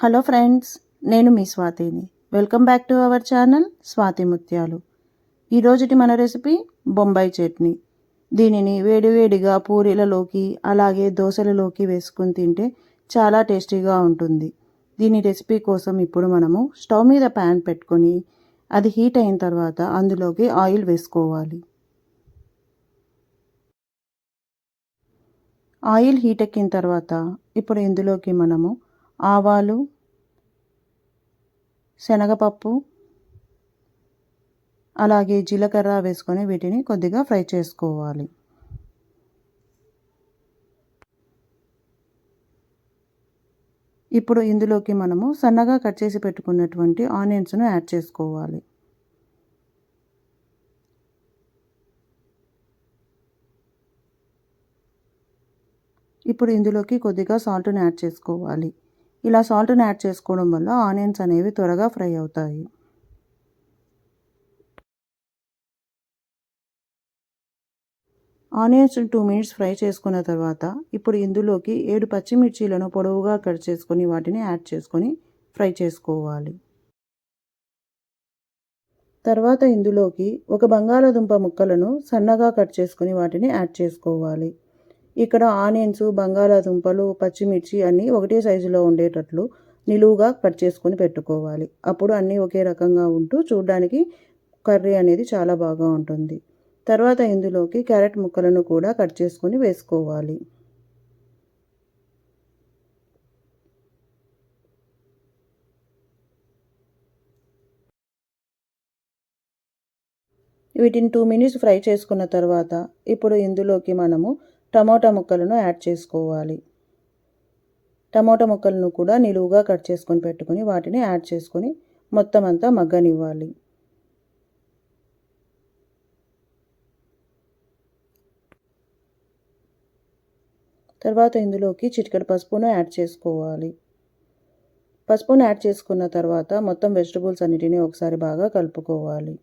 Hello friends నేను మీ స్వాతిని. Welcome back to our channel Swathi Muthyalu. ఈరోజుటి మన రెసిపీ బొంబాయి చట్నీ. దీనిని వేడివేడిగా పూరీలలోకి అలాగే దోశలలోకి వేసుకుని తింటే చాలా టేస్టీగా ఉంటుంది. దీని రెసిపీ కోసం ఇప్పుడు మనము స్టవ్ మీద ప్యాన్ పెట్టుకొని అది హీట్ అయిన తర్వాత అందులోకి ఆయిల్ వేసుకోవాలి. ఆయిల్ హీట్ ఎక్కిన తర్వాత ఇప్పుడు ఇందులోకి మనము ఆవాలు శనగపప్పు అలాగే జీలకర్ర వేసుకొని వీటిని కొద్దిగా ఫ్రై చేసుకోవాలి. ఇప్పుడు ఇందులోకి మనము సన్నగా కట్ చేసి పెట్టుకున్నటువంటి ఆనియన్స్ను యాడ్ చేసుకోవాలి. ఇప్పుడు ఇందులోకి కొద్దిగా సాల్ట్ని యాడ్ చేసుకోవాలి. ఇలా సాల్ట్ని యాడ్ చేసుకోవడం వల్ల ఆనియన్స్ అనేవి త్వరగా ఫ్రై అవుతాయి. ఆనియన్స్ టూ మినిట్స్ ఫ్రై చేసుకున్న తర్వాత ఇప్పుడు ఇందులోకి ఏడు పచ్చిమిర్చీలను పొడవుగా కట్ చేసుకొని వాటిని యాడ్ చేసుకొని ఫ్రై చేసుకోవాలి. తర్వాత ఇందులోకి ఒక బంగాళాదుంప ముక్కలను సన్నగా కట్ చేసుకుని వాటిని యాడ్ చేసుకోవాలి. ఇక్కడ ఆనియన్స్ బంగాళాదుంపలు పచ్చిమిర్చి అన్నీ ఒకటే సైజులో ఉండేటట్లు నిలువుగా కట్ చేసుకొని పెట్టుకోవాలి. అప్పుడు అన్నీ ఒకే రకంగా ఉంటూ చూడడానికి కర్రీ అనేది చాలా బాగా ఉంటుంది. తర్వాత ఇందులోకి క్యారెట్ ముక్కలను కూడా కట్ చేసుకొని వేసుకోవాలి. వీటిని టూ మినిట్స్ ఫ్రై చేసుకున్న తర్వాత ఇప్పుడు ఇందులోకి మనము టమోటా ముక్కలను యాడ్ చేసుకోవాలి. టమోటా ముక్కలను కూడా నిలువుగా కట్ చేసుకొని పెట్టుకొని వాటిని యాడ్ చేసుకొని మొత్తం అంతా మగ్గనివ్వాలి. తర్వాత ఇందులోకి చిటికెడు పసుపును యాడ్ చేసుకోవాలి. పసుపును యాడ్ చేసుకున్న తర్వాత మొత్తం వెజిటబుల్స్ అన్నిటినీ ఒకసారి బాగా కలుపుకోవాలి.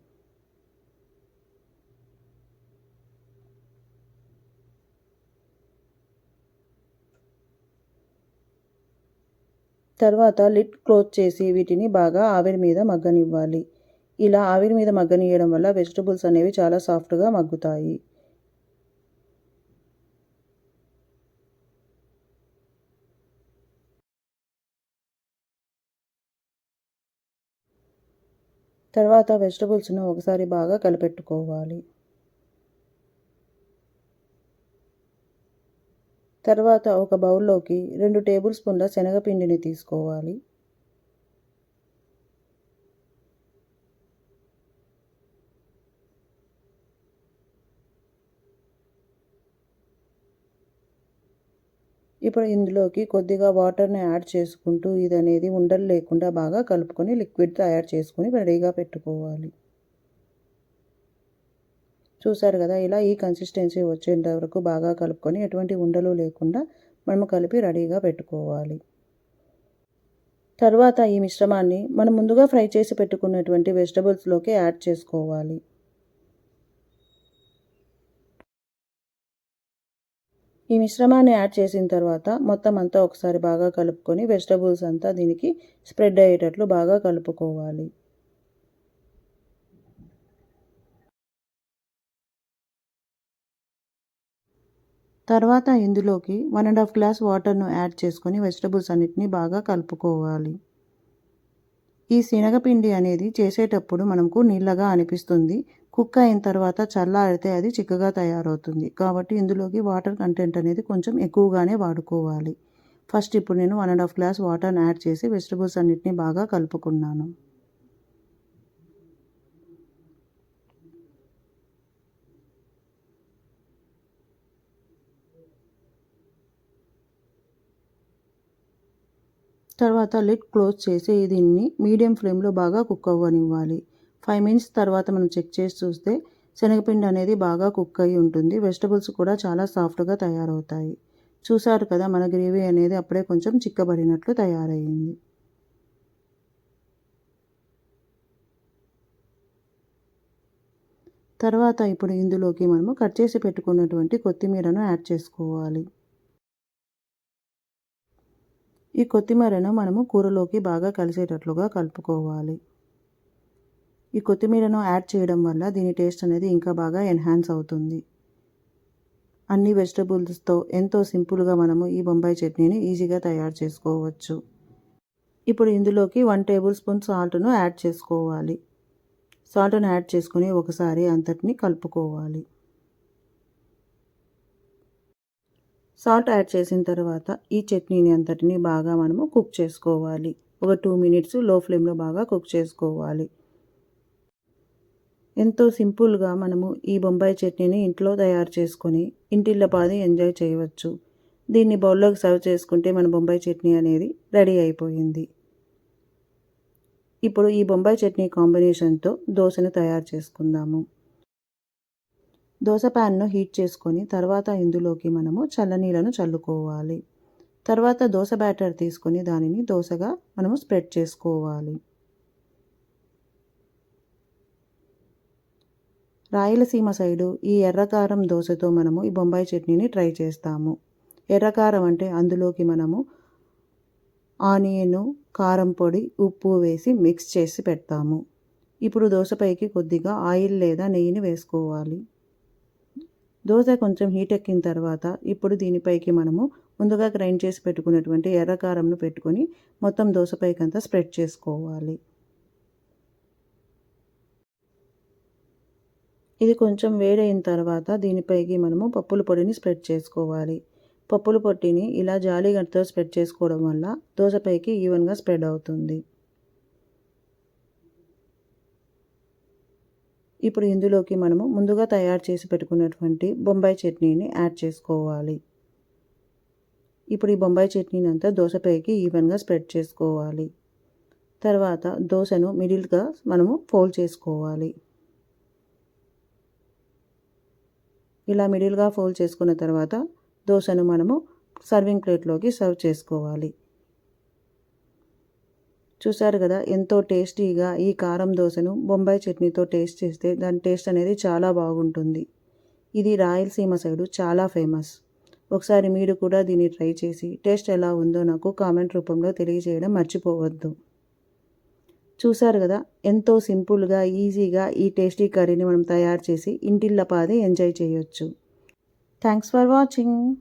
తర్వాత లిడ్ క్లోజ్ చేసి వీటిని బాగా ఆవిరి మీద మగ్గనివ్వాలి. ఇలా ఆవిరి మీద మగ్గనియడం వల్ల వెజిటబుల్స్ అనేవి చాలా సాఫ్ట్గా మగ్గుతాయి. తర్వాత వెజిటబుల్స్ను ఒకసారి బాగా కలిపెట్టుకోవాలి. తర్వాత ఒక బౌల్లోకి రెండు టేబుల్ స్పూన్ల శనగపిండిని తీసుకోవాలి. ఇప్పుడు ఇందులోకి కొద్దిగా వాటర్ని యాడ్ చేసుకుంటూ ఇది అనేది ఉండలు లేకుండా బాగా కలుపుకొని లిక్విడ్ తయారు చేసుకొని రెడీగా పెట్టుకోవాలి. చూసారు కదా ఇలా ఈ కన్సిస్టెన్సీ వచ్చేంత వరకు బాగా కలుపుకొని ఎటువంటి ఉండలు లేకుండా మనము కలిపి రెడీగా పెట్టుకోవాలి. తర్వాత ఈ మిశ్రమాన్ని మనం ముందుగా ఫ్రై చేసి పెట్టుకున్నటువంటి వెజిటబుల్స్లోకి యాడ్ చేసుకోవాలి. ఈ మిశ్రమాన్ని యాడ్ చేసిన తర్వాత మొత్తం అంతా ఒకసారి బాగా కలుపుకొని వెజిటబుల్స్ అంతా దీనికి స్ప్రెడ్ అయ్యేటట్లు బాగా కలుపుకోవాలి. తర్వాత ఇందులోకి వన్ అండ్ హాఫ్ గ్లాస్ వాటర్ను యాడ్ చేసుకొని వెజిటబుల్స్ అన్నిటిని బాగా కలుపుకోవాలి. ఈ శనగపిండి అనేది చేసేటప్పుడు మనకు నీళ్ళగా అనిపిస్తుంది. కుక్ అయిన తర్వాత చల్లారితే అది చిక్కగా తయారవుతుంది. కాబట్టి ఇందులోకి వాటర్ కంటెంట్ అనేది కొంచెం ఎక్కువగానే వాడుకోవాలి. ఫస్ట్ ఇప్పుడు నేను వన్ అండ్ హాఫ్ గ్లాస్ వాటర్ని యాడ్ చేసి వెజిటబుల్స్ అన్నిటిని బాగా కలుపుకున్నాను. తర్వాత లిడ్ క్లోజ్ చేసి దీన్ని మీడియం ఫ్లేమ్లో బాగా కుక్ అవ్వనివ్వాలి. ఫైవ్ మినిట్స్ తర్వాత మనం చెక్ చేసి చూస్తే శనగపిండి అనేది బాగా కుక్ అయి ఉంటుంది. వెజిటబుల్స్ కూడా చాలా సాఫ్ట్గా తయారవుతాయి. చూశారు కదా మన గ్రేవీ అనేది అప్పుడే కొంచెం చిక్కబడినట్లు తయారయ్యింది. తర్వాత ఇప్పుడు ఇందులోకి మనము కట్ చేసి పెట్టుకున్నటువంటి కొత్తిమీరను యాడ్ చేసుకోవాలి. ఈ కొత్తిమీరను మనము కూరలోకి బాగా కలిసేటట్లుగా కలుపుకోవాలి. ఈ కొత్తిమీరను యాడ్ చేయడం వల్ల దీని టేస్ట్ అనేది ఇంకా బాగా ఎన్హాన్స్ అవుతుంది. అన్ని వెజిటబుల్స్తో ఎంతో సింపుల్గా మనము ఈ బొంబాయి చట్నీని ఈజీగా తయారు చేసుకోవచ్చు. ఇప్పుడు ఇందులోకి వన్ టేబుల్ స్పూన్ సాల్ట్ను యాడ్ చేసుకోవాలి. సాల్ట్ను యాడ్ చేసుకుని ఒకసారి అంతటిని కలుపుకోవాలి. సాల్ట్ యాడ్ చేసిన తర్వాత ఈ చట్నీని అంతటిని బాగా మనము కుక్ చేసుకోవాలి. ఒక టూ మినిట్స్లో ఫ్లేమ్లో బాగా కుక్ చేసుకోవాలి. ఎంతో సింపుల్గా మనము ఈ బొంబాయి చట్నీని ఇంట్లో తయారు చేసుకొని ఇంటిల్లపాది ఎంజాయ్ చేయవచ్చు. దీన్ని బౌల్లోకి సర్వ్ చేసుకుంటే మన బొంబాయి చట్నీ అనేది రెడీ అయిపోయింది. ఇప్పుడు ఈ బొంబాయి చట్నీ కాంబినేషన్తో దోశను తయారు చేసుకుందాము. దోశ ప్యాన్ను హీట్ చేసుకొని తర్వాత ఇందులోకి మనము చల్లనీళ్ళను చల్లుకోవాలి. తర్వాత దోశ బ్యాటర్ తీసుకొని దానిని దోశగా మనము స్ప్రెడ్ చేసుకోవాలి. రాయలసీమ సైడు ఈ ఎర్రకారం దోశతో మనము ఈ బొంబాయి చట్నీని ట్రై చేస్తాము. ఎర్రకారం అంటే అందులోకి మనము ఆనియన్ కారం పొడి ఉప్పు వేసి మిక్స్ చేసి పెడతాము. ఇప్పుడు దోశపైకి కొద్దిగా ఆయిల్ లేదా నెయ్యిని వేసుకోవాలి. దోశ కొంచెం హీట్ ఎక్కిన తర్వాత ఇప్పుడు దీనిపైకి మనము ముందుగా గ్రైండ్ చేసి పెట్టుకున్నటువంటి ఎర్రకారంను పెట్టుకొని మొత్తం దోశపైకంతా స్ప్రెడ్ చేసుకోవాలి. ఇది కొంచెం వేడైన తర్వాత దీనిపైకి మనము పప్పుల పొడిని స్ప్రెడ్ చేసుకోవాలి. పప్పుల పొట్టిని ఇలా జాలీగడ్డతో స్ప్రెడ్ చేసుకోవడం వల్ల దోశపైకి ఈవెన్గా స్ప్రెడ్ అవుతుంది. ఇప్పుడు ఇందులోకి మనము ముందుగా తయారు చేసి పెట్టుకున్నటువంటి బొంబాయి చట్నీని యాడ్ చేసుకోవాలి. ఇప్పుడు ఈ బొంబాయి చట్నీని అంతా దోశపైకి ఈవెన్గా స్ప్రెడ్ చేసుకోవాలి. తర్వాత దోశను మిడిల్గా మనము ఫోల్డ్ చేసుకోవాలి. ఇలా మిడిల్గా ఫోల్డ్ చేసుకున్న తర్వాత దోశను మనము సర్వింగ్ ప్లేట్లోకి సర్వ్ చేసుకోవాలి. చూసారు కదా ఎంతో టేస్టీగా ఈ కారం దోశను బొంబాయి చట్నీతో టేస్ట్ చేస్తే దాని టేస్ట్ అనేది చాలా బాగుంటుంది. ఇది రాయలసీమ సైడు చాలా ఫేమస్. ఒకసారి మీరు కూడా దీన్ని ట్రై చేసి టేస్ట్ ఎలా ఉందో నాకు కామెంట్ రూపంలో తెలియజేయడం మర్చిపోవద్దు. చూసారు కదా ఎంతో సింపుల్గా ఈజీగా ఈ టేస్టీ కర్రీని మనం తయారు చేసి ఇంటిల్లపాది ఎంజాయ్ చేయొచ్చు. Thanks for watching.